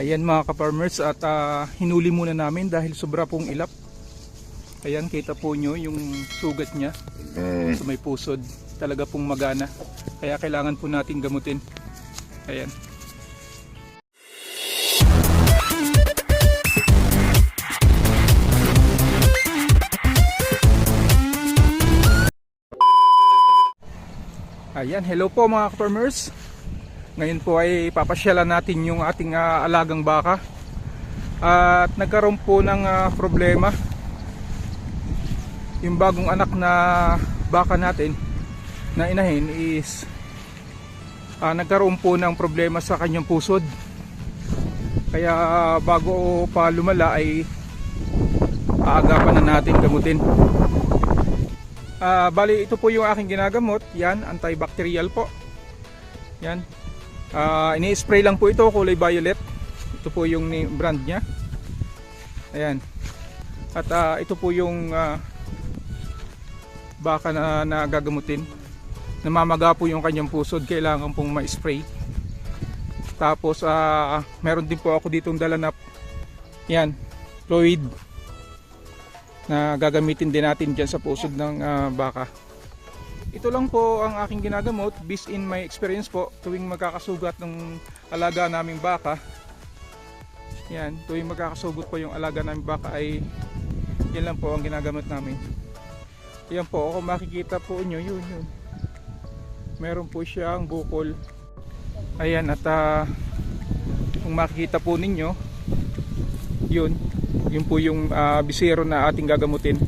Ayan mga ka-farmers at ah, hinuli muna namin dahil sobra pong ilap. Ayan kita po nyo yung sugat niya sa may pusod. Talaga pong magana. Kaya kailangan po natin gamutin. Ayan. Ayan, hello po mga farmers. Ngayon po ay papasyalan natin yung ating ah, alagang baka. At nagkaroon po ng ah, problema. Yung bagong anak na baka natin na inahin is ah, nagkaroon po ng problema sa kanyang pusod. Kaya bago pa lumala ay aagapan na natin gamutin. Ah, bali ito po yung aking ginagamot. Yan, antibacterial po. Yan. Ah, ini-spray lang po ito kulay violet. Ito po yung brand niya. Ayan. At ah, ito po yung ah, baka na, na gagamutin. Namamaga po yung kanyang pusod, kailangan pong ma-spray. Tapos ah, meron din po ako ditong dala na yan, fluid na gagamitin din natin dyan sa pusod ng ah, baka. Ito lang po ang aking ginagamot based in my experience po tuwing magkakasugat ng alaga naming baka. Yan, tuwing magkakasugot po yung alaga naming baka ay yan lang po ang ginagamot namin. Yan po, kung makikita po nyo, yun yun. Meron po siyang bukol. Ayan, at ah, kung makikita po ninyo, yun, yun po yung ah, bisero na ating gagamutin.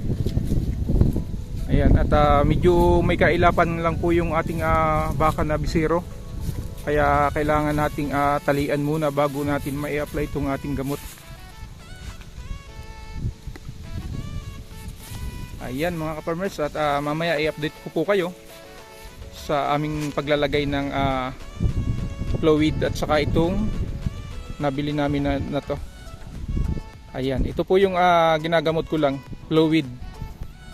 Ayan, at ah, medyo may kailapan lang po yung ating ah, baka na bisero. Kaya kailangan nating ah, talian muna bago natin mai-apply itong ating gamot. Ayan mga ka-farmers at ah, mamaya i-update ko po kayo sa aming paglalagay ng ah, fluid at saka itong nabili namin na, na to. Ayan, ito po yung ah, ginagamot ko lang, fluid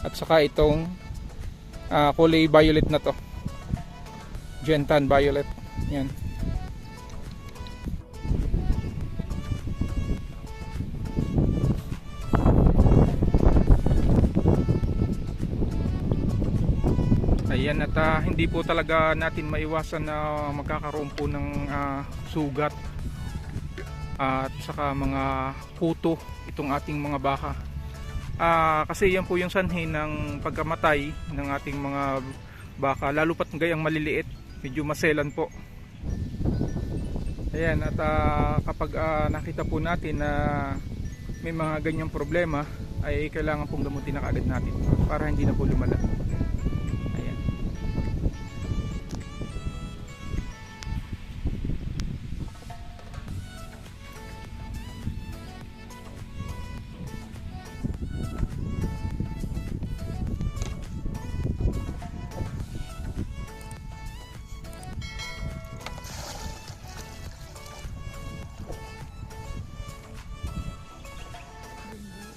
at saka itong ah, kulay violet na to. Gentan violet. Yan. Ayan at ah, hindi po talaga natin maiwasan na magkakaroon po ng ah, sugat at saka mga puto itong ating mga baka. Ah, kasi yan po yung sanhi ng pagkamatay ng ating mga baka lalo pat gayang maliliit, medyo maselan po. Ayan at ah, kapag ah, nakita po natin na may mga ganyang problema ay kailangan pong gamutin na kaagad natin para hindi na po lumala.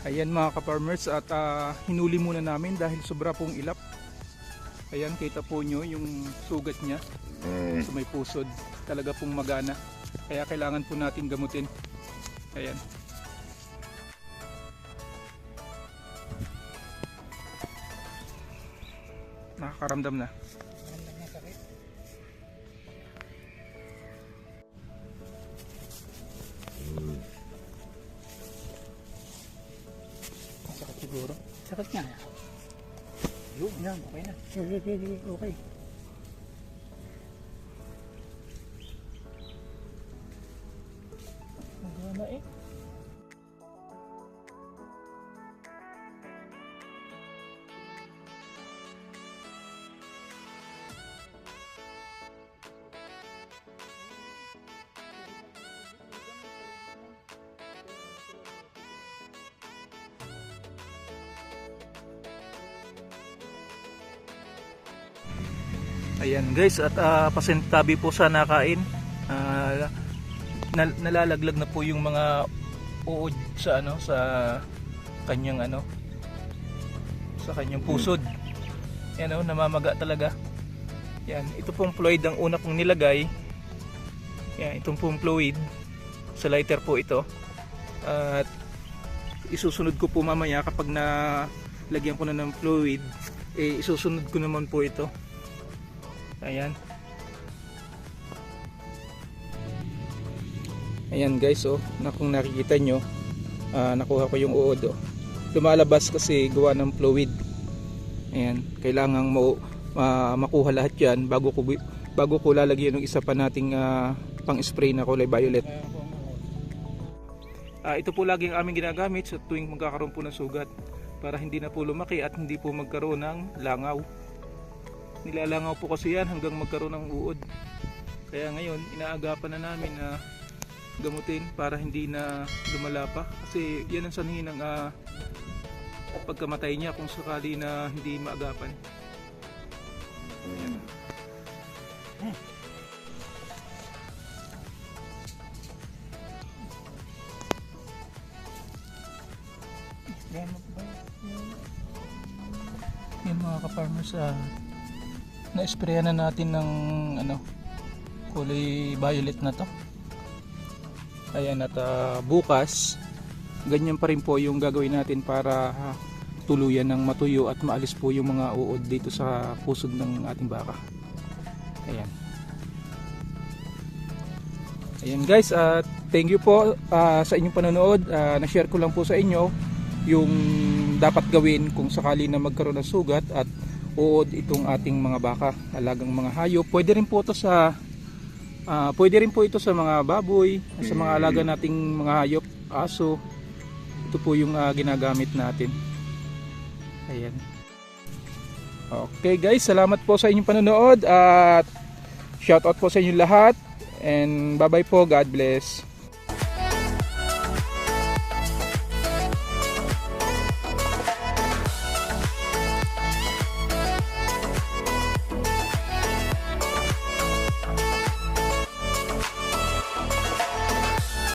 Ayan mga ka-farmers at ah, hinuli muna namin dahil sobra pong ilap. Ayan kita po nyo yung sugat niya sa may pusod. Talaga pong magana. Kaya kailangan po natin gamutin. Ayan. Nakakaramdam na. Siguro. Sakit nga. Yun, yan, okay na. Sige, sige, okay. Ayan guys at uh, pasintabi po sa nakain. Ah, nal- nalalaglag na po yung mga uod sa ano sa kanyang ano sa kanyang pusod. Yan oh, namamaga talaga. Yan, ito pong fluid ang una kong nilagay. Yan, itong pong fluid sa lighter po ito. At isusunod ko po mamaya kapag na lagyan ko na ng fluid, eh, isusunod ko naman po ito. Ayan. Ayan guys, oh, na kung nakikita nyo, ah, nakuha ko yung uod. Oh. Lumalabas kasi gawa ng fluid. Ayan, kailangang mo, ma- makuha lahat yan bago ko, bago ko lalagyan ng isa pa nating ah, pang-spray na kulay violet. Ah, ito po lagi ang aming ginagamit sa tuwing magkakaroon po ng sugat para hindi na po lumaki at hindi po magkaroon ng langaw. Nilalangaw po kasi yan hanggang magkaroon ng uod. Kaya ngayon, inaagapan na namin na gamutin para hindi na lumala pa. Kasi yan ang sanhi ng ah, pagkamatay niya kung sakali na hindi maagapan. Ayan. Ba? Yan mga ka-farmers, ah, na-sprayan na natin ng ano, kulay violet na to. Ayan at ah, bukas, ganyan pa rin po yung gagawin natin para ah, tuluyan ng matuyo at maalis po yung mga uod dito sa pusod ng ating baka. Ayan. Ayan guys, at thank you po ah, sa inyong panonood. Ah, na-share ko lang po sa inyo yung dapat gawin kung sakali na magkaroon ng sugat at uod itong ating mga baka, alagang mga hayop. Pwede rin po ito sa ah, pwede rin po ito sa mga baboy, sa mga alaga nating mga hayop, aso. Ito po yung ah, ginagamit natin. Ayan. Okay guys, salamat po sa inyong panonood at shoutout po sa inyong lahat and bye bye po, God bless.